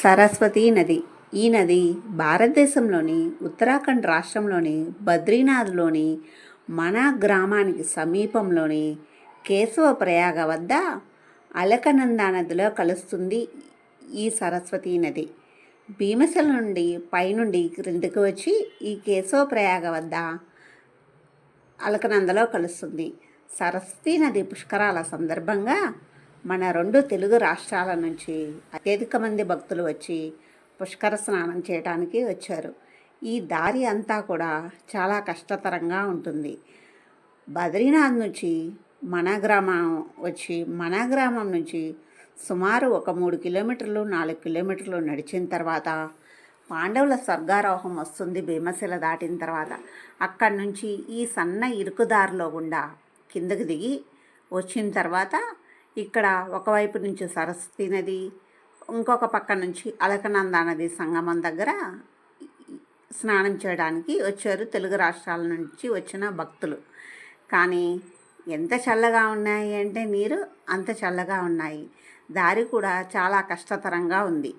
సరస్వతి నది. ఈ నది భారతదేశంలోని ఉత్తరాఖండ్ రాష్ట్రంలోని బద్రీనాథ్లోని మనా గ్రామానికి సమీపంలోని కేశవ ప్రయాగ వద్ద అలకనందా నదిలో కలుస్తుంది ఈ సరస్వతి నది. భీమశల నుండి పైనుండి క్రిందికి వచ్చి ఈ కేశవ ప్రయాగ వద్ద అలకనందలో కలుస్తుంది. సరస్వతీ నది పుష్కరాల సందర్భంగా మన రెండు తెలుగు రాష్ట్రాల నుంచి అత్యధిక మంది భక్తులు వచ్చి పుష్కర స్నానం చేయడానికి వచ్చారు. ఈ దారి అంతా కూడా చాలా కష్టతరంగా ఉంటుంది. బద్రీనాథ్ నుంచి మన గ్రామం వచ్చి మన గ్రామం నుంచి సుమారు ఒక మూడు కిలోమీటర్లు నాలుగు కిలోమీటర్లు నడిచిన తర్వాత పాండవుల స్వర్గారోహం వస్తుంది భీమశిల దాటిన తర్వాత. అక్కడి నుంచి ఈ సన్న ఇరుకుదారిలో గుండా కిందకి దిగి వచ్చిన తర్వాత ఇక్కడ ఒకవైపు నుంచి సరస్వతి నది ఇంకొక పక్క నుంచి అలకనంద నది సంగమం దగ్గర స్నానం చేయడానికి వచ్చారు తెలుగు రాష్ట్రాల నుంచి వచ్చిన భక్తులు. కానీ ఎంత చల్లగా ఉన్నాయి అంటే నీరు అంత చల్లగా ఉన్నాయి. దారి కూడా చాలా కష్టతరంగా ఉంది.